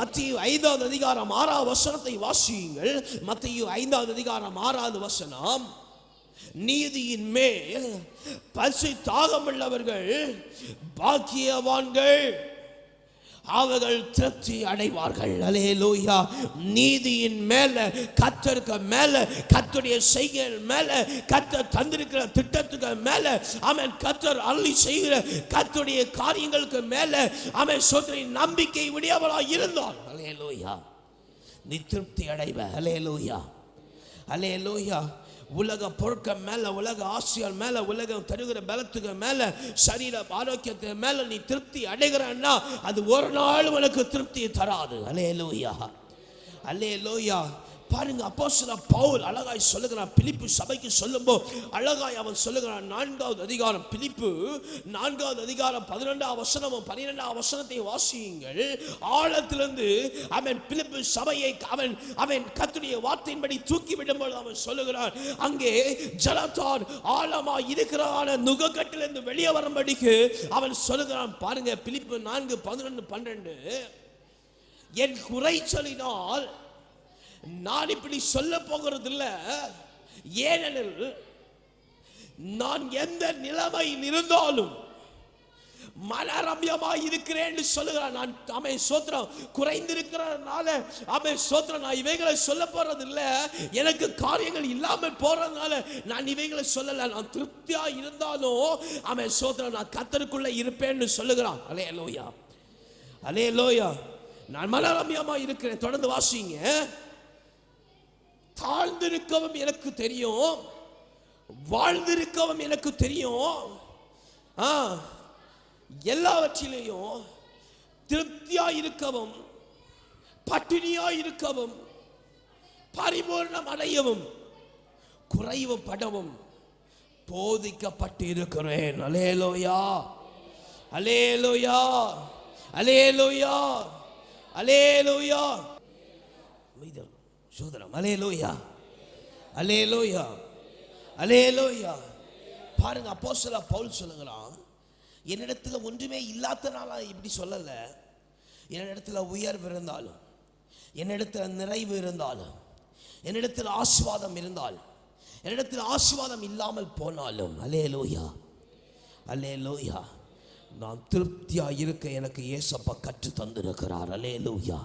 மத்திய ஐந்தாவது அதிகாரம் ஆறாவது வசனத்தை வாசியுங்கள். மத்திய ஐந்தாவது அதிகாரம் ஆறாவது வசனம். நீதியின் மேல் பசி தாகமுள்ளவர்கள் பாக்கியவான்கள். அவர்கள் திருப்தி அடைவார்கள். அலே லோயா நீதியின் மேல கத்தருக்கு மேல கத்துடைய செய்கைகள் மேல கத்தர் தந்திருக்கிற திட்டத்துக்கு மேல அவன் கத்தர் அள்ளி செய்கிற கத்துடைய காரியங்களுக்கு மேல அவன் சொத்தை நம்பிக்கை உடையவளாக இருந்தான். அலேலூயா நீ திருப்தி அடைவ. அலே லோயா அலே லோயா உலக பொருட்கள் மேல உலக ஆசிரியர் மேல உலகம் தருகிற பலத்துக்கு மேல சரீர ஆரோக்கியத்துக்கு மேல நீ திருப்தி அடைகிறன்னா அது ஒரு நாள் உனக்கு திருப்தியை தராது. அலேலூயா அலேலூயா பாருங்க அப்போ சில பவுல் அழகாய் சொல்லுகிறான் பிலிப்பு சபைக்கு சொல்லும்போது அழகாய் அவன் சொல்லுகிறான் நான்காவது அதிகாரம் பிலிப்பு நான்காவது அதிகாரம் பதினெண்டாம் வசனமும் பன்னிரெண்டாம் வசனத்தை வாசியுங்கள். ஆழத்திலிருந்து அவன் பிலிப்பு சபையை அவன் அவன் கத்துடைய வார்த்தையின்படி தூக்கி விடும்போது அவன் சொல்லுகிறான் அங்கே ஜலத்தார் ஆழமா இருக்கிறான நுகக்கட்டிலிருந்து வெளியே வரும்படிக்கு அவன் சொல்லுகிறான். பாருங்க பிலிப்பு நான்கு பதினொன்று பன்னெண்டு என் குறைச்சலினால் நான் இப்படி சொல்ல போகிறது இல்லை ஏனெனில் நான் எந்த நிலைமையில் இருந்தாலும் மனரம்யமாய் இருக்கிறேன் சொல்லுகிறான். நான் அமை சோத்திரம் குறைந்திருக்கிறதுனால அமை சோத்திரம் நான் இவைகளை சொல்ல போறது இல்லை எனக்கு காரியங்கள் இல்லாமல் போறதுனால நான் இவைகளை சொல்லலை. நான் திருப்தியாக இருந்தாலும் அமை சோத்திரம் நான் கத்தருக்குள்ளே இருப்பேன்னு சொல்லுகிறான். அலே லோயா அலே லோயா நான் மனரம்யமாக இருக்கிறேன். தொடர்ந்து வாசிங்க. தாழ்ந்திருக்கவும் எனக்கு தெரியும். வாழ்ந்திருக்கவும் எனக்கு தெரியும். ஆ எல்லாவற்றிலேயும் திருப்தியா இருக்கவும் பட்டினியா இருக்கவும் பரிபூர்ணம் அடையவும் குறைவு படவும் போதிக்கப்பட்டு இருக்கிறேன் அலேலோயா அலேலோயா அலேலோயா அலேலோயா அமைதல் சோதரம் அலேலோயா அலேலோயா அலேலோயா பாருங்க அப்போ சில பவுல் சொல்லுகிறான் என்னிடத்தில் ஒன்றுமே இல்லாதனால இப்படி சொல்லலை. என்னிடத்தில் உயர்வு இருந்தாலும் என்னிடத்தில் நிறைவு இருந்தாலும் என்னிடத்தில் ஆஸ்வாதம் இருந்தால் என்னிடத்தில் ஆஸ்வாதம் இல்லாமல் போனாலும் அலே லோயா அலே லோயா நான் திருப்தியாக இருக்க எனக்கு ஏசப்பா கற்று தந்திருக்கிறார் அலே லோஹியா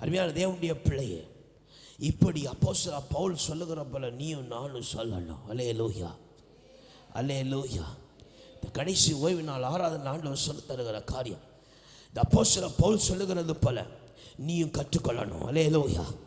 அருமையான தேவனுடைய பிள்ளையே இப்படி அப்போ பவுல் சொல்லுகிற போல நீயும் நானும் சொல்லணும். அலே லோஹியா அலே லோஹியா இந்த கடைசி ஓய்வு நாள் ஆறாவது ஆண்டவர் சொல்லி தருகிற காரியம். இந்த அப்போ பவுல் சொல்லுகிறது போல நீயும் கற்றுக்கொள்ளணும். அலே லோஹியா